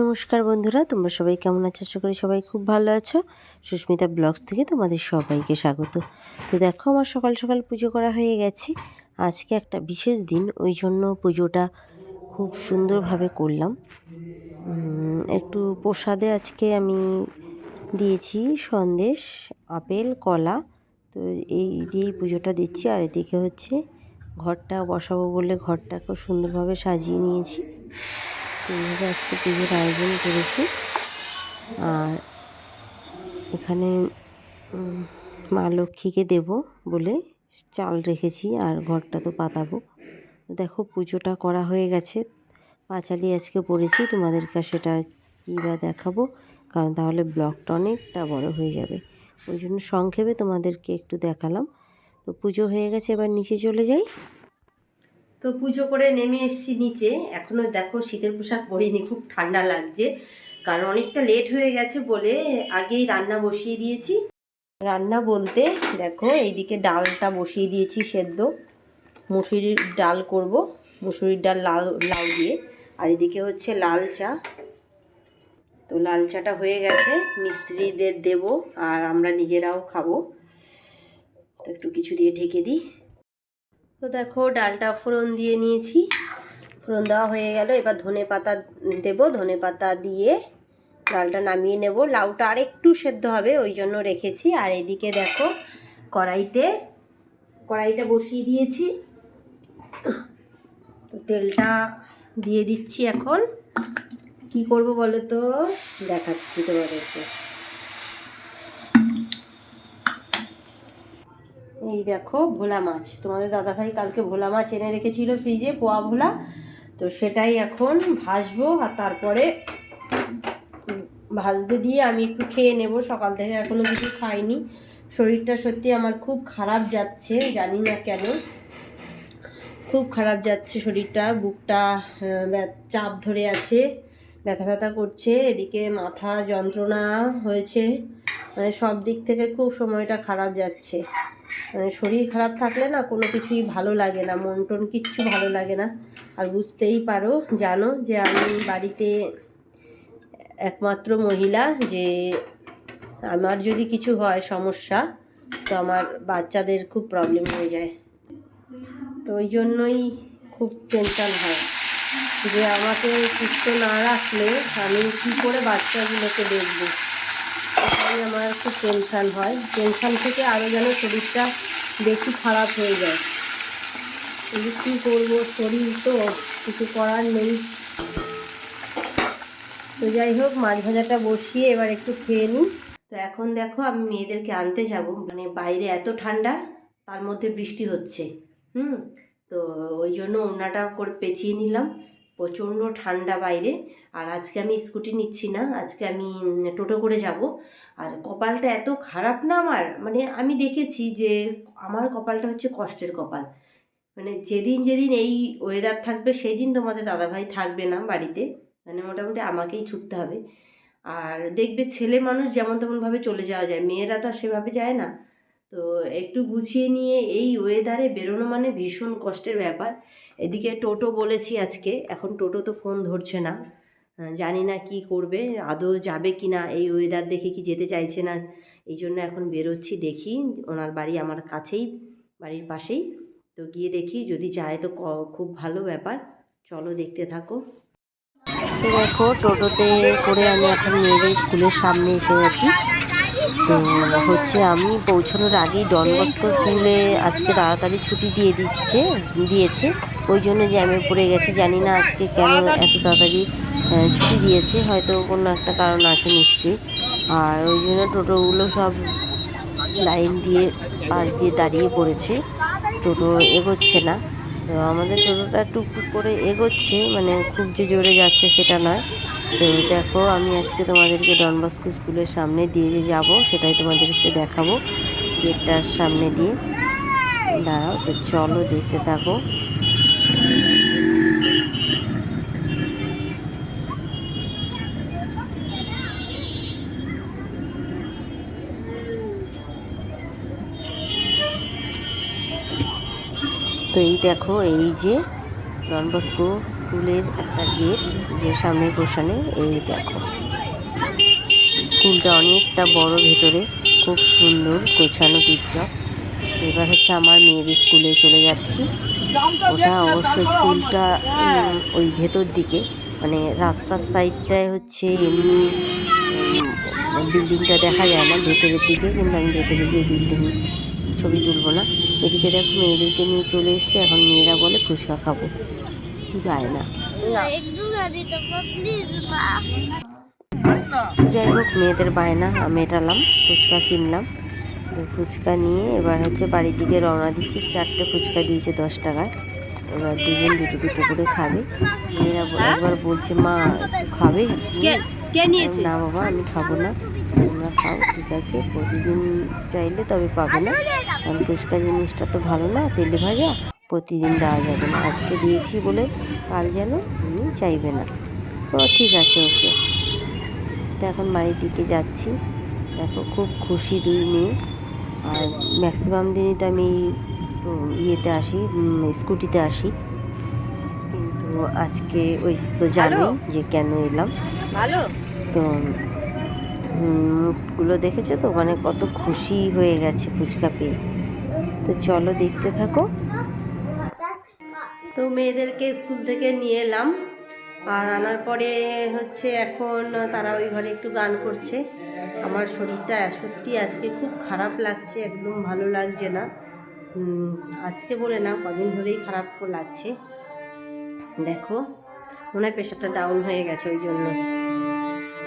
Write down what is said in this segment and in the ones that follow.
নমস্কার বন্ধুরা, তোমরা সবাই কেমন আছো? আশা করি সবাই খুব ভালো আছো। সুস্মিতা ব্লগস থেকে তোমাদের সবাইকে স্বাগত। তো দেখো, আমার সকাল সকাল পুজো করা হয়ে গেছে। আজকে একটা বিশেষ দিন, ওই জন্য পুজোটা খুব সুন্দরভাবে করলাম। একটু প্রসাদে আজকে আমি দিয়েছি সন্দেশ, আপেল, কলা। তো এই দিয়েই পুজোটা দিচ্ছি। আর এদিকে হচ্ছে ঘরটা বসাবো বলে ঘরটা খুব সুন্দরভাবে সাজিয়ে নিয়েছি। এইভাবে আজকে পুজোর আয়োজন করেছি। আর এখানে মা লক্ষ্মীকে দেব বলে চাল রেখেছি আর ঘরটা তো পাতাবো। দেখো, পুজোটা করা হয়ে গেছে। পাঁচালি আজকে পড়েছি, তোমাদেরকে সেটা কী বা দেখাবো, কারণ তাহলে ব্লগটা অনেকটা বড় হয়ে যাবে। ওই জন্য সংক্ষেপে তোমাদেরকে একটু দেখালাম। তো পুজো হয়ে গেছে, এবার নিচে চলে যাই। তো পুজো করে নেমে এসেছি নিচে। এখনও দেখো শীতের পোশাক পরিনি, খুব ঠান্ডা লাগছে। কারণ অনেকটা লেট হয়ে গেছে বলে আগেই রান্না বসিয়ে দিয়েছি। রান্না বলতে দেখো এইদিকে ডালটা বসিয়ে দিয়েছি সেদ্ধ। মুসুরির ডাল করব, মুসুরির ডাল লাল লাউ দিয়ে। আর এদিকে হচ্ছে লাল চা। তো লাল চাটা হয়ে গেছে, মিস্ত্রিদের দেব আর আমরা নিজেরাও খাব। তো একটু কিছু দিয়ে ঢেকে দিই। তো দেখো ডালটা ফোড়ন দিয়ে নিয়েছি। ফোড়ন দেওয়া হয়ে গেল। এবার ধনে পাতা দেব। ধনে পাতা দিয়ে ডালটা নামিয়ে নেব। লাউটা আর একটু সেদ্ধ হবে, ওই জন্য রেখেছি। আর এদিকে দেখো কড়াইতে, কড়াইটা বসিয়ে দিয়েছি। তো তেলটা দিয়ে দিচ্ছি এখন। কি করব বলো তো? দেখাচ্ছি তোমাদেরকে। এই দেখো ভোলা মাছ। তোমাদের দাদাভাই কালকে ভোলা মাছ এনে রেখেছিল ফ্রিজে, পোয়া ভোলা। তো সেটাই এখন ভাজবো আর তারপরে ভাজতে দিয়ে আমি একটু খেয়ে নেব। সকাল থেকে এখনও কিছু খাইনি। শরীরটা সত্যি আমার খুব খারাপ যাচ্ছে, জানি না কেন। খুব খারাপ যাচ্ছে শরীরটা, বুকটা চাপ ধরে আছে। ব্যথা ব্যথা করছে, এদিকে মাথা যন্ত্রণা হয়েছে মানে সব দিক থেকে খুব সময়টা খারাপ যাচ্ছে। মানে শরীর খারাপ থাকলে না কোনো কিছুই ভালো লাগে না, মন টন কিচ্ছু ভালো লাগে না। আর বুঝতেই পারো, জানো যে আমি বাড়িতে একমাত্র মহিলা, যে আমার যদি কিছু হয় সমস্যা, তো আমার বাচ্চাদের খুব প্রবলেম হয়ে যায়। তো ওই জন্যই খুব টেনশন হয়। যে আমাকে সুস্থ না রাখলে আমি কী করে বাচ্চাগুলোকে দেখব? এটাই আমার খুব টেনশান হয়। টেনশান থেকে আরও যেন শরীরটা বেশি খারাপ হয়ে যায়। কিন্তু কী করব? শরীর তো কিছু করার নেই। তো যাই হোক, মাছ ভাজাটা বসিয়ে এবার একটু খেয়ে নিই। তো এখন দেখো, আমি মেয়েদেরকে আনতে যাব। মানে বাইরে এত ঠান্ডা, তার মধ্যে বৃষ্টি হচ্ছে। হুম? তো ওই জন্য ওড়নাটা করে পেঁচিয়ে নিলাম। প্রচণ্ড ঠান্ডা বাইরে। আর আজকে আমি স্কুটি নিচ্ছি না, আজকে আমি টোটো করে যাব। আর কপালটা এত খারাপ না আমার? মানে আমি দেখেছি যে, আমার কপালটা হচ্ছে কষ্টের কপাল। মানে যেদিন যেদিন এই ওয়েদার থাকবে সেই দিন তোমাদের দাদাভাই থাকবে না বাড়িতে। মানে মোটামুটি আমাকেই ছুটতে হবে। আর দেখবে ছেলে মানুষ যেমন তেমনভাবে চলে যাওয়া যায়, মেয়েরা তো আর সেভাবে যায় না। তো একটু গুছিয়ে নিয়ে এই ওয়েদারে বেরোনো মানে ভীষণ কষ্টের ব্যাপার। এদিকে টোটো বলেছি আজকে, এখন টোটো তো ফোন ধরছে না। জানি না কি করবে, আদৌ যাবে কি না, এই ওয়েদার দেখে কি যেতে চাইছে না, এই জন্য এখন বেরোচ্ছি, দেখি ওনার বাড়ি আমার কাছেই, বাড়ির পাশেই। তো গিয়ে দেখি, যদি যায় তো খুব ভালো ব্যাপার, চলো দেখতে থাকো। তো দেখো, টোটোতে করে আমি এখন মেয়েদের স্কুলের সামনে এসে গেছি তো হচ্ছে আমি পৌঁছানোর আগেই ডনবস্কো স্কুলে আজকে তাড়াতাড়ি ছুটি দিয়ে দিচ্ছে, দিয়েছে। ওই জন্য যে আমি পড়ে গেছি। জানি না আজকে কেন এত তাড়াতাড়ি ছুটি দিয়েছে, হয়তো কোনো একটা কারণ আছে নিশ্চয়ই। আর ওই জন্য টোটোগুলো সব লাইন দিয়ে পাশ দিয়ে দাঁড়িয়ে পড়েছে। টোটো এগোচ্ছে না। তো আমাদের টোটোটা টুকটুক করে এগোচ্ছে মানে খুব যে জোরে যাচ্ছে সেটা নয়। তো দেখো, আমি আজকে তোমাদেরকে ডনবস্কো স্কুলের সামনে দিয়ে যে যাব, সেটাই তোমাদেরকে দেখাবো। গেটটার সামনে দিয়ে। দাঁড়াও, তো চলো দেখতে থাকো। তো এই দেখো, এই যে ডনবস্কো স্কুলের একটা গেট, যে সামনের পোষণে এই দেখো। স্কুলটা অনেকটা বড় ভেতরে, খুব সুন্দর গোছানো টিপটপ এবার হচ্ছে আমার মেয়েদের স্কুলে চলে যাচ্ছি। ওটা অবশ্য স্কুলটা ওই ভেতর দিকে মানে রাস্তার সাইডটায় হচ্ছে এমনি বিল্ডিংটা দেখা যায় না, ভেতরের দিকে, কিন্তু আমি ভেতরে গিয়ে বিল্ডিং ছবি তুলবো না। এদিকে দেখো মেয়েদেরকে নিয়ে চলে এসছে এখন মেয়েরা বলে ফুচকা খাব। যায় না। যাই হোক মেয়েদের বায়না মেটালাম ফুচকা কিনলাম। তো ফুচকা নিয়ে এবার হচ্ছে বাড়ির দিকে রওনা দিচ্ছি। চারটে ফুচকা দিয়েছে দশ টাকায়। এবার দুজন দুটো দুটো করে খাবে। মেয়েরা একবার বলছে মা খাবে? কে নিয়েছে? না বাবা আমি খাব না। তোমরা খাও ঠিক আছে প্রতিদিন চাইলে তবে পাবে না। কারণ ফুচকা জিনিসটা তো ভালো না তেলে ভাজা প্রতিদিন দেওয়া যাবে না। আজকে দিয়েছি বলে কাল যেন তুমি চাইবে না। তো ঠিক আছে ওকে। তো এখন বাড়ির দিকে যাচ্ছি। দেখো খুব খুশি দুই মেয়ে। আর ম্যাক্সিমাম দিনই তো আমি ইয়েতে আসি স্কুটিতে আসি। কিন্তু আজকে ওই তো জানি যে কেন এলাম। ভালো? তো মুখগুলো দেখেছ তো? মানে কত খুশি হয়ে গেছে ফুচকা পেয়ে। তো চলো দেখতে থাকো। তো মেয়েদেরকে স্কুল থেকে নিয়ে এলাম। আর আনার পরে হচ্ছে এখন তারা ওই ঘরে একটু গান করছে। আমার শরীরটা সত্যি আজকে খুব খারাপ লাগছে, একদম ভালো লাগছে না। আজকে বলে না, কদিন ধরেই খারাপ লাগছে। দেখো, মনে হয় প্রেশারটা ডাউন হয়ে গেছে ওই জন্য।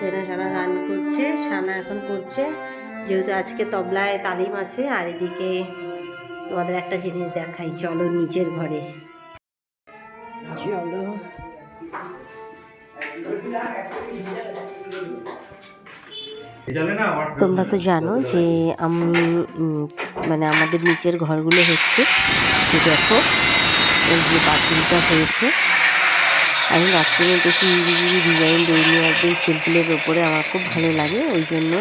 তো এরা সানা গান করছে, সানা এখন করছে যেহেতু আজকে তবলায় তালিম আছে, আর এদিকে তোমাদের একটা জিনিস দেখাই, চলো নিচের ঘরে। চলো। তোমরা তো জানো যে আমি মানে আমাদের নিচের ঘরগুলো হচ্ছে দেখো, এই যে বাথরুমটা হয়েছে। আমি বাথরুমে বেশি ডিজাইন দৌড়ি একদম সিম্পলের ওপরে আমার খুব ভালো লাগে, ওই জন্য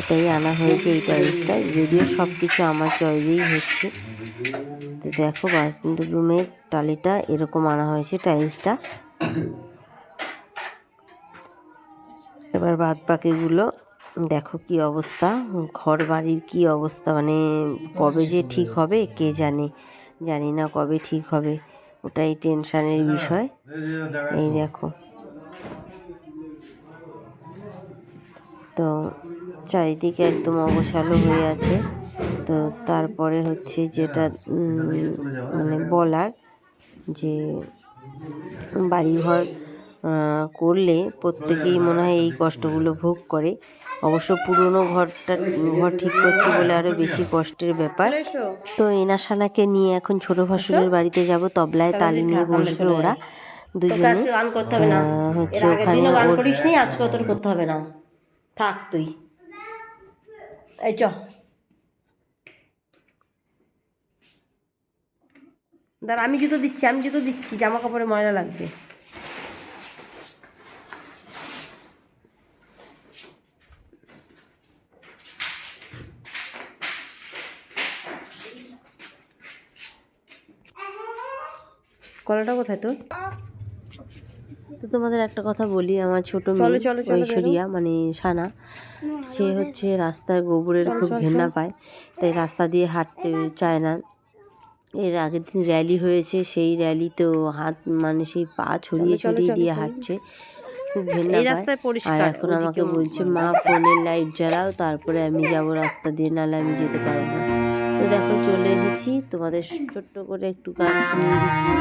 এটাই আনা হয়েছে এই টাইলসটা যদিও সব কিছু আমার চয়েসেই হচ্ছে। তো দেখো বাথরুমের টালিটা এরকম আনা হয়েছে টাইলসটা এবার বাদ বাকিগুলো, দেখো কি অবস্থা, ঘর বাড়ির কি অবস্থা মানে কবে যে ঠিক হবে, কে জানে, জানি না কবে ঠিক হবে। ওটাই টেনশানের বিষয়। এই দেখো। তো চারিদিকে একদম অবসালো হয়ে আছে। তো তারপরে হচ্ছে যেটা মানে বলার যে বাড়িঘর করলে প্রত্যেকেই মনে হয় এই কষ্টগুলো ভোগ করে। অবশ্য পুরনো ঘরটা ঘর ঠিক করছে বলে আরও বেশি কষ্টের ব্যাপার। তো এনাসানাকে নিয়ে এখন ছোট ভাসুরের বাড়িতে যাব তবলায় তালি নিয়ে বসবে ওরা দুজনে। হচ্ছে ওখানে আজকে তোর করতে হবে না। থাক তুই। এই চ। দাঁড়া আমি জুতো দিচ্ছি আমি জুতো দিচ্ছি জামা কাপড়ে ময়লা লাগবে। কলাটা কোথায় তোর? তো তোমাদের একটা কথা বলি আমার ছোট মেয়ে ঐশ্বরিয়া মানে সানা সে হচ্ছে রাস্তায় গোবরের খুব ঘেন্না পায় তাই রাস্তা দিয়ে হাঁটতে চায় না। এর আগের দিন র্যালি হয়েছে সেই র্যালিতেও হাত মানে সেই পা ছড়িয়ে ছড়িয়ে দিয়ে হাঁটছে খুব ঘেন্না এই পায়। আর এখন আমাকে বলছে মা ফোনের লাইট জ্বালাও তারপরে আমি যাব রাস্তা দিয়ে নাহলে আমি যেতে পারব না। তো দেখো চলে এসেছি। তোমাদের ছোট্ট করে একটু গান শুনিয়ে দিচ্ছি।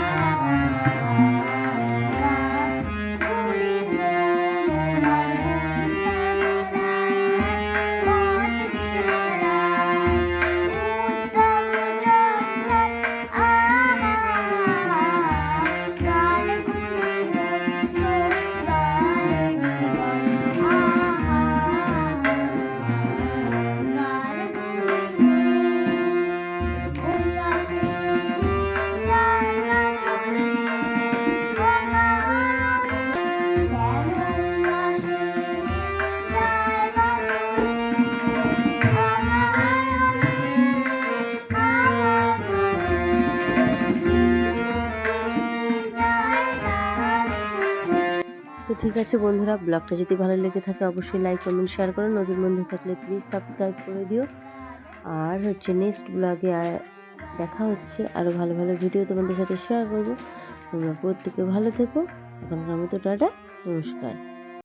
ঠিক আছে বন্ধুরা, ব্লগটা যদি ভালো লেগে থাকে অবশ্যই লাইক কমেন্ট শেয়ার করো। নতুন বন্ধু থাকলে প্লিজ সাবস্ক্রাইব করে দিও। আর হচ্ছে নেক্সট ব্লগে দেখা হচ্ছে আরও ভালো ভালো ভিডিও তোমাদের সাথে শেয়ার করব। তোমরা প্রত্যেকে ভালো থেকো। এখনকার মতো টাটা, নমস্কার।